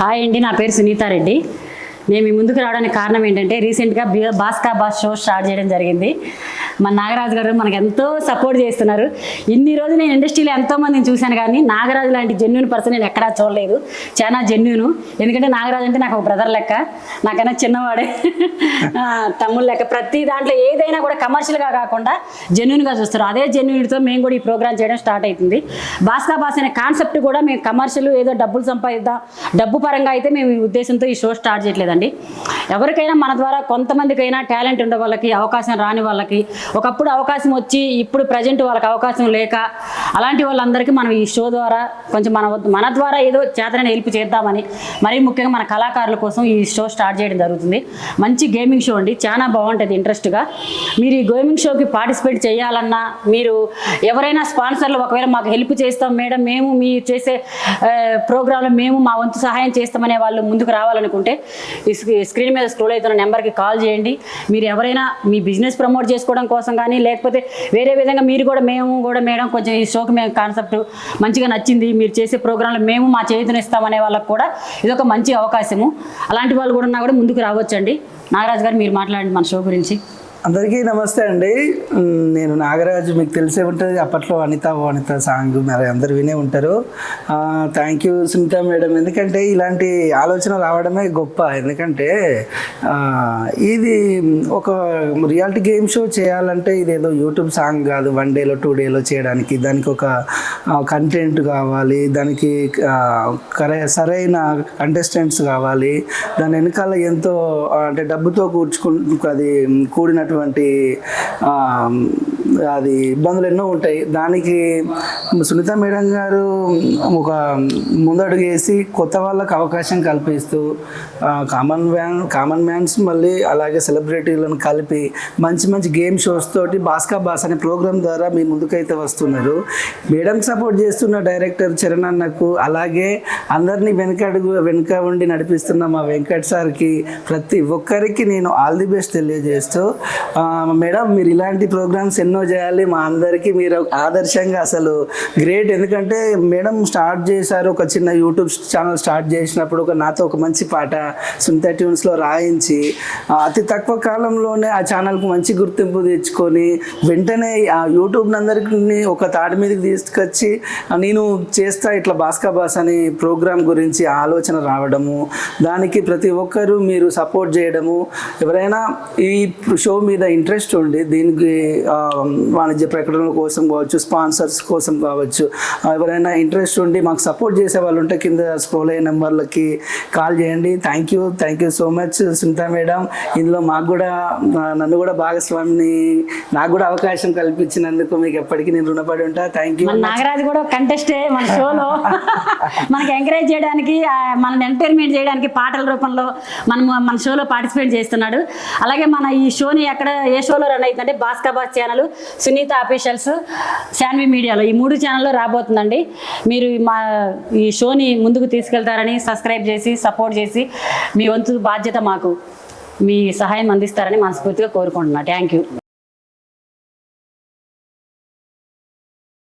Hi అండి నా పేరు సునీతారెడ్డి. నేను మీ ముందుకు రావడానికి కారణం ఏంటంటే రీసెంట్గా భాస్కా బాస్కా బాస్ షో స్టార్ట్ చేయడం జరిగింది. మన నాగరాజు గారు మనకు ఎంతో సపోర్ట్ చేస్తున్నారు. ఇన్ని రోజులు నేను ఇండస్ట్రీలో ఎంతోమందిని చూశాను కానీ నాగరాజు లాంటి జెన్యున్ పర్సన్ నేను ఎక్కడా చూడలేదు. చాలా జెన్యున్ ఎందుకంటే నాగరాజు అంటే నాకు ఒక బ్రదర్ లెక్క. నాకైనా చిన్నవాడే. తమ్ముడు లెక్క. ప్రతి దాంట్లో ఏదైనా కూడా కమర్షియల్గా కాకుండా జెన్యున్గా చూస్తారు. అదే జెన్యున్తో మేము కూడా ఈ ప్రోగ్రామ్ చేయడం స్టార్ట్ అవుతుంది బాస్కా బాస్ అనే కాన్సెప్ట్ కూడా మేము కమర్షియల్ ఏదో డబ్బులు సంపాదిద్దాం డబ్బు పరంగా అయితే మేము ఈ ఉద్దేశంతో ఈ షో స్టార్ట్ చేయట్లేదండి అండి ఎవరికైనా మన ద్వారా కొంతమందికైనా టాలెంట్ ఉండే వాళ్ళకి అవకాశం రాని వాళ్ళకి ఒకప్పుడు అవకాశం వచ్చి ఇప్పుడు ప్రజెంట్ వాళ్ళకి అవకాశం లేక అలాంటి వాళ్ళందరికీ మనం ఈ షో ద్వారా కొంచెం మన వద్ద- మన ద్వారా ఏదో చేతనైనా హెల్ప్ చేద్దామని మరీ ముఖ్యంగా మన కళాకారుల కోసం ఈ షో స్టార్ట్ చేయడం జరుగుతుంది. మంచి గేమింగ్ షో అండి చాలా బాగుంటుంది ఇంట్రెస్ట్గా మీరు ఈ గేమింగ్ షోకి పార్టిసిపేట్ చేయాలన్నా మీరు ఎవరైనా స్పాన్సర్లు ఒకవేళ మాకు హెల్ప్ చేస్తాం మేడం మేము మీ చేసే ప్రోగ్రాంలో మేము మా వంతు సహాయం చేస్తామనే వాళ్ళు ముందుకు రావాలనుకుంటే ఈ స్క్రీ- స్క్రీన్ మీద స్క్రోల్ అవుతున్న నెంబర్కి కాల్ చేయండి. మీరు ఎవరైనా మీ బిజినెస్ ప్రమోట్ చేసుకోవడం కోసం కానీ లేకపోతే వేరే విధంగా మీరు కూడా మేము కూడా మేడం కొంచెం ఈ షోకి మేము కాన్సెప్ట్ మంచిగా నచ్చింది మీరు చేసే ప్రోగ్రాంలో మేము మా చేతిని వాళ్ళకు కూడా ఇది ఒక మంచి అవకాశము. అలాంటి వాళ్ళు కూడా ఉన్నా కూడా ముందుకు రావచ్చండి. నాగరాజు గారు మీరు మాట్లాడండి మన షో గురించి. అందరికీ నమస్తే అండి. నేను నాగరాజు. మీకు తెలిసే ఉంటుంది అప్పట్లో అనిత ఓ అనిత సాంగ్ మరి అందరు వినే ఉంటారు. Thank you Sunitha madam. ఎందుకంటే ఇలాంటి ఆలోచన రావడమే గొప్ప. ఎందుకంటే ఇది ఒక రియాలిటీ గేమ్ షో చేయాలంటే ఇది ఏదో యూట్యూబ్ సాంగ్ కాదు వన్ డేలో టూ డేలో చేయడానికి దానికి ఒక కంటెంట్ కావాలి దానికి కరే కరె సరైన కంటెస్టెంట్స్ కావాలి దాని వెనకాల ఎంతో అంటే డబ్బుతో కూర్చుకు అది కూడినటువంటి అది ఇబ్బందులు ఎన్నో ఉంటాయి. దానికి సునీత మేడం గారు ఒక ముందడుగు వేసి కొత్త వాళ్ళకి అవకాశం కల్పిస్తూ కామన్ మ్యాన్ కామన్ మ్యాన్స్ మళ్ళీ అలాగే సెలబ్రిటీలను కలిపి మంచి మంచి గేమ్ షోస్ తోటి బాస్కా బాస్ అనే ప్రోగ్రామ్ ద్వారా మీ ముందుకైతే వస్తున్నారు. మేడం సపోర్ట్ చేస్తున్న డైరెక్టర్ చరణ్ అన్నకు అలాగే అందరినీ వెనకడుగు వెనుక ఉండి నడిపిస్తున్న మా వెంకట్ సార్కి ప్రతి ఒక్కరికి నేను ఆల్ ది బెస్ట్ తెలియజేస్తూ మేడం మీరు ఇలాంటి ప్రోగ్రామ్స్ ఎన్నో చేయాలి. మా అందరికీ మీరు ఆదర్శంగా అసలు గ్రేట్ ఎందుకంటే మేడం స్టార్ట్ చేశారు ఒక చిన్న యూట్యూబ్ ఛానల్ స్టార్ట్ చేసినప్పుడు ఒక నాతో ఒక మంచి పాట సునీత ట్యూన్స్లో రాయించి అతి తక్కువ కాలంలోనే ఆ ఛానల్కి మంచి గుర్తింపు తెచ్చుకొని వెంటనే ఆ యూట్యూబ్ అందరికీ ఒక తాటి మీదకి తీసుకొచ్చి నేను చేస్తా ఇట్లా బాస్కా బాస్ అని ప్రోగ్రామ్ గురించి ఆలోచన రావడము దానికి ప్రతి ఒక్కరూ మీరు సపోర్ట్ చేయడము ఎవరైనా ఈ షో మీద ఇంట్రెస్ట్ ఉండి దీనికి వాణిజ్య ప్రకటనల కోసం కావచ్చు స్పాన్సర్స్ కోసం కావచ్చు. ఎవరైనా ఇంట్రెస్ట్ ఉండి మాకు సపోర్ట్ చేసే వాళ్ళు ఉంటే కింద స్క్రోల్ అయ్యే నెంబర్లకి కాల్ చేయండి. Thank you thank you so much Sunitha madam. ఇందులో మాకు కూడా నన్ను కూడా భాగస్వామిని నాకు కూడా అవకాశం కల్పించినందుకు మీకు ఎప్పటికీ నేను రుణపడి ఉంటా. థ్యాంక్ యూ నాగరాజు కూడా కంటెస్టే మన షోలో. మనకి ఎంకరేజ్ చేయడానికి మనల్ని ఎంటర్టైన్మెంట్ చేయడానికి పాటల రూపంలో మనం మన షోలో పార్టిసిపేట్ చేస్తున్నాడు. అలాగే మన ఈ షోని ఎక్కడ ఏ షోలో రన్ అవుతుందంటే బాస్కాబాస్ ఛానల్ సునీత అఫీషియల్స్ శాన్వి మీడియాలో ఈ మూడు ఛానల్లో రాబోతుందండి. మీరు మా ఈ షోని ముందుకు తీసుకెళ్తారని సబ్స్క్రైబ్ చేసి సపోర్ట్ చేసి మీ వంతు బాధ్యత మాకు మీ సహాయం అందిస్తారని మనస్ఫూర్తిగా కోరుకుంటున్నా. Thank you